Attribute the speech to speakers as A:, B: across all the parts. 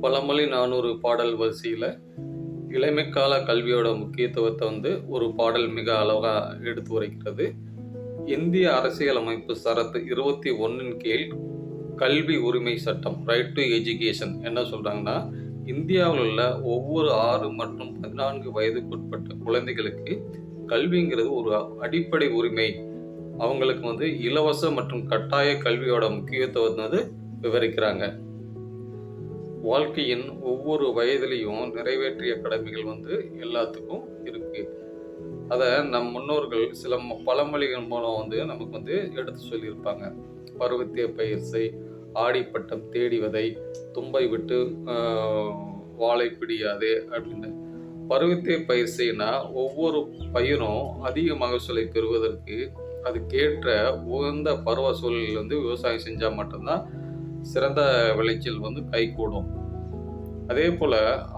A: பழமொழி நானூறு பாடல் வரிசையில் இளமைக்கால கல்வியோட முக்கியத்துவத்தை வந்து ஒரு பாடல் மிக அழகாக எடுத்து உரைக்கிறது. இந்திய அரசியலமைப்பு சரத்து இருபத்தி ஒன்றின் கீழ் கல்வி உரிமை சட்டம் ரைட் டு எஜுகேஷன் என்ன சொல்கிறாங்கன்னா இந்தியாவில் உள்ள ஒவ்வொரு ஆறு மற்றும் பதினான்கு வயதுக்குட்பட்ட குழந்தைகளுக்கு கல்விங்கிறது ஒரு அடிப்படை உரிமை. அவங்களுக்கு வந்து இலவச மற்றும் கட்டாய கல்வியோட முக்கியத்துவம் வந்து விவரிக்கிறாங்க. வாழ்க்கையின் ஒவ்வொரு வயதிலையும் நிறைவேற்றிய கடமைகள் வந்து எல்லாத்துக்கும் இருக்கு. அதை நம் முன்னோர்கள் சில பழமொழிகள் மூலம் வந்து நமக்கு வந்து எடுத்து சொல்லியிருப்பாங்க. பருவத்திய பயிர்சை ஆடிப்பட்டம் தேடி விதை தும்பை விட்டு வாழை பிடியாதே அப்படின்னு. பருவத்திய பயிர்சைனா ஒவ்வொரு பயிரும் அதிக மகசூலை பெறுவதற்கு அதுக்கேற்ற உகந்த பருவ சூழலில் வந்து விவசாயம் செஞ்சால் மட்டும்தான் சிறந்த விளைச்சல் வந்து கைகூடும் அதே போல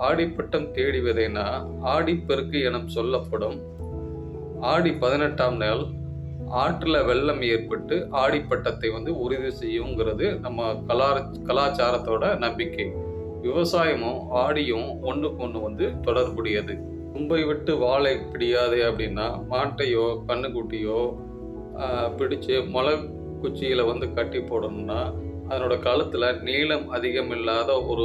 A: ஆடிப்பட்டம் தேடி விதைனா ஆடிப்பெருக்கு எனும் சொல்லப்படும். ஆடி பதினெட்டாம் நாள் ஆற்றில் வெள்ளம் ஏற்பட்டு ஆடிப்பட்டத்தை வந்து உறுதி செய்யுங்கிறது நம்ம கலா கலாச்சாரத்தோட நம்பிக்கை. விவசாயமும் ஆடியும் ஒன்றுக்கு ஒன்று வந்து தொடர்புடையது. கும்பை விட்டு வாழை பிடியாது அப்படின்னா மாட்டையோ கண்ணுக்குட்டியோ பிடிச்சு மலை குச்சியில் வந்து கட்டி போடணும்னா அதனோட கழுத்தில் நீளம் அதிகம் இல்லாத ஒரு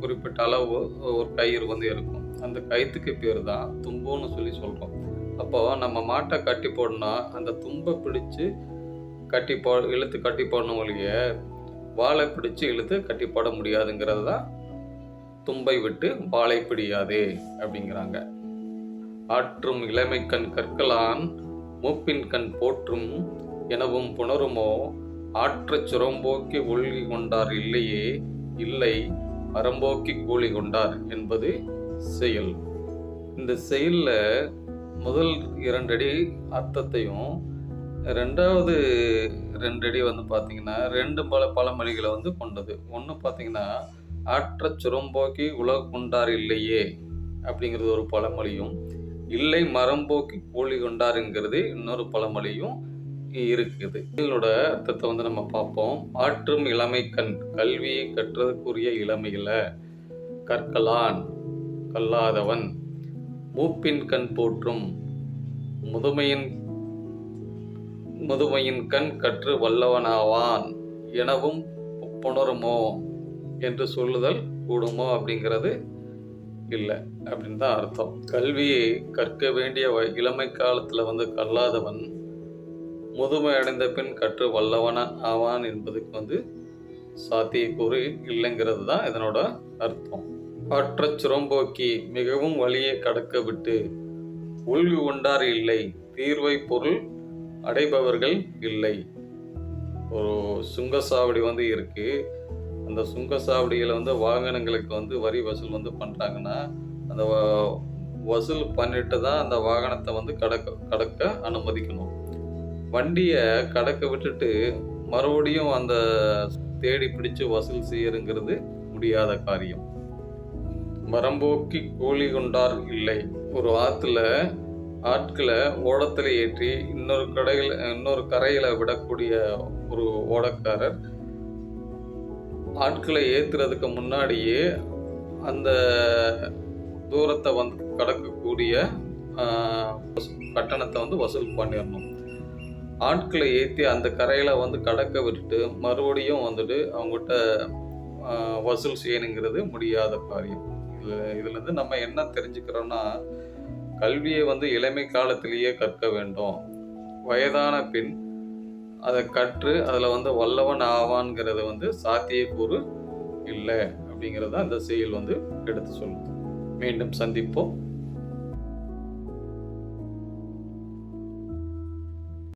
A: குறிப்பிட்ட அளவு ஒரு கயிறு வந்து இருக்கும். அந்த கயிற்றுக்கு பேர் தான் தும்புன்னு சொல்லி சொல்கிறோம் அப்போ நம்ம மாட்டை கட்டி போடணும்னா அந்த தும்பை பிடிச்சு கட்டி போ இழுத்து கட்டி போடணும் ஒழிய வாழை பிடிச்சு இழுத்து கட்டி போட முடியாதுங்கிறது தான் தும்பை விட்டு வாழை பிடியாதே அப்படிங்கிறாங்க. ஆற்றும் இளமை கண் கற்கலான் மூப்பின் கண் போற்றும் எனவும் புணருமோ ஆற்றச் சுரம்போக்கி ஒழுகி கொண்டார் இல்லையே இல்லை அறம்போக்கி கூலி கொண்டார் என்பது செயல். இந்த செயலில் முதல் இரண்டடி அர்த்தத்தையும் ரெண்டாவது ரெண்டடி வந்து பார்த்தீங்கன்னா ரெண்டு பல பழமொழிகளை வந்து கொண்டது. ஒன்று பார்த்தீங்கன்னா ஆற்றச் சுரம்போக்கி உலக கொண்டார் இல்லையே அப்படிங்கிறது ஒரு பழமொழியும் இல்லை மரம்போக்கி கூலி கொண்டாருங்கிறது இன்னொரு பழமொழியும் இருக்குது. இதனோட அர்த்தத்தை வந்து நம்ம பார்ப்போம். ஆற்றும் இளமை கண் கல்வியை கற்றதுக்குரிய இளமையில் கற்கலான் கல்லாதவன் மூப்பின் கண் போற்றும் முதுமையின் முதுமையின் கண் கற்று வல்லவனாவான் எனவும் புணருமோ என்று சொல்லுதல் கூடுமோ அப்படிங்கிறது இல்லை அப்படின்னு தான் அர்த்தம். கல்வியை கற்க வேண்டிய வ- இளமை காலத்தில் வந்து கல்லாதவன் முதுமை அடைந்த பின் கற்று வல்லவன ஆவான் என்பதுக்கு வந்து சாத்தியக்கூறு இல்லைங்கிறது தான் இதனோட அர்த்தம். ஆற்றச் சுரம்போக்கி மிகவும் வழியை கடக்க விட்டு உள்வி உண்டார் இல்லை தீர்வை பொருள் அடைபவர்கள் இல்லை. ஒரு சுங்கசாவடி வந்து இருக்கு. அந்த சுங்கசாவடியில் வந்து வாகனங்களுக்கு வந்து வரி வசூல் வந்து பண்ணுறாங்கன்னா அந்த வசூல் பண்ணிட்டு தான் அந்த வாகனத்தை வந்து கடக்க கடக்க அனுமதிக்கணும். வண்டியை கடக்க விட்டுட்டு மறுபடியும் அந்த தேடி பிடிச்சு வசூல் செய்யறங்கிறது முடியாத காரியம். மரம்போக்கி கூலி கொண்டார் இல்லை. ஒரு ஆற்றுல ஆட்களை ஓடத்தில் ஏற்றி இன்னொரு கடையில் இன்னொரு கரையில் விடக்கூடிய ஒரு ஓடக்காரர் ஆட்களை ஏற்றுறதுக்கு முன்னாடியே அந்த தூரத்தை வந்து கடக்கக்கூடிய கட்டணத்தை வந்து வசூல் பண்ணிடணும். ஆட்களை ஏற்றி அந்த கரையில் வந்து கடக்க விட்டுட்டு மறுபடியும் வந்துட்டு அவங்ககிட்ட வசூல் செய்யணுங்கிறது முடியாத காரியம். இதில் இதுலேருந்து நம்ம என்ன தெரிஞ்சுக்கிறோம்னா கல்வியை வந்து இளமை காலத்திலேயே கற்க வேண்டும். வயதான பின் அதை கற்று அதில் வந்து வல்லவன் ஆவான்ங்கிறது வந்து சாத்தியக்கூறு இல்லை அப்படிங்கிறத அந்த செயல் வந்து எடுத்து சொல்லுது. மீண்டும் சந்திப்போம்.